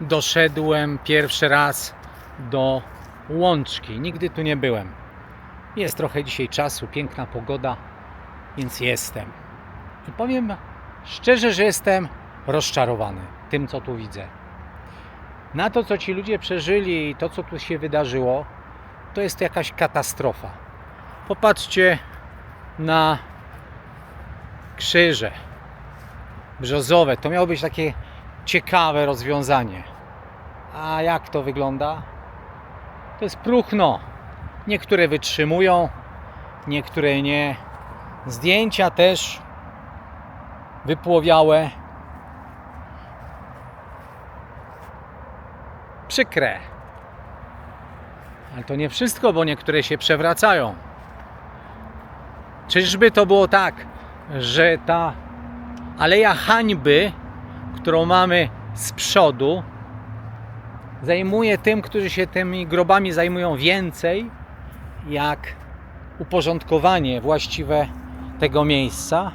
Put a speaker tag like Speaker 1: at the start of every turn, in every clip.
Speaker 1: doszedłem pierwszy raz do Łączki. Nigdy tu nie byłem. Jest trochę dzisiaj czasu, piękna pogoda, więc jestem. I powiem szczerze, że jestem rozczarowany tym, co tu widzę. Na to, co ci ludzie przeżyli i to, co tu się wydarzyło, to jest jakaś katastrofa. Popatrzcie na krzyże brzozowe. To miało być takie ciekawe rozwiązanie. A jak to wygląda? To jest próchno. Niektóre wytrzymują, niektóre nie. Zdjęcia też wypłowiałe. Przykre. Ale to nie wszystko, bo niektóre się przewracają. Czyżby to było tak, że ta aleja hańby, którą mamy z przodu, zajmuje tym, którzy się tymi grobami zajmują więcej, jak uporządkowanie właściwe tego miejsca.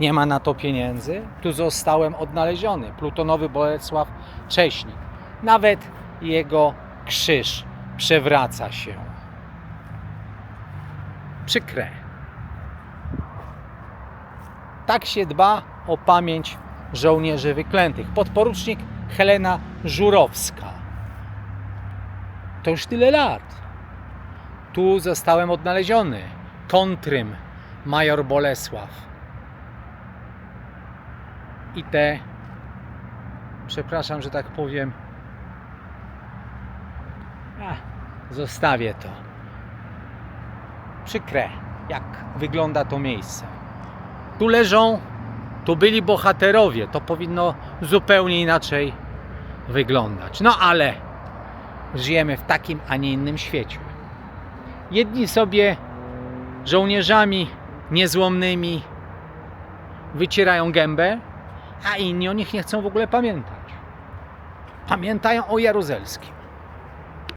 Speaker 1: Nie ma na to pieniędzy. Tu zostałem odnaleziony. Plutonowy Bolesław Cześnik. Nawet jego krzyż przewraca się. Przykre. Tak się dba o pamięć żołnierzy wyklętych. Podporucznik Helena Żurowska. To już tyle lat. Tu zostałem odnaleziony. Kontrym major Bolesław. I te, przepraszam, że tak powiem, a, zostawię to. Przykre, jak wygląda to miejsce. Tu leżą, tu byli bohaterowie. To powinno zupełnie inaczej wyglądać. No ale żyjemy w takim, a nie innym świecie. Jedni sobie żołnierzami niezłomnymi wycierają gębę, a inni o nich nie chcą w ogóle pamiętać. Pamiętają o Jaruzelskim.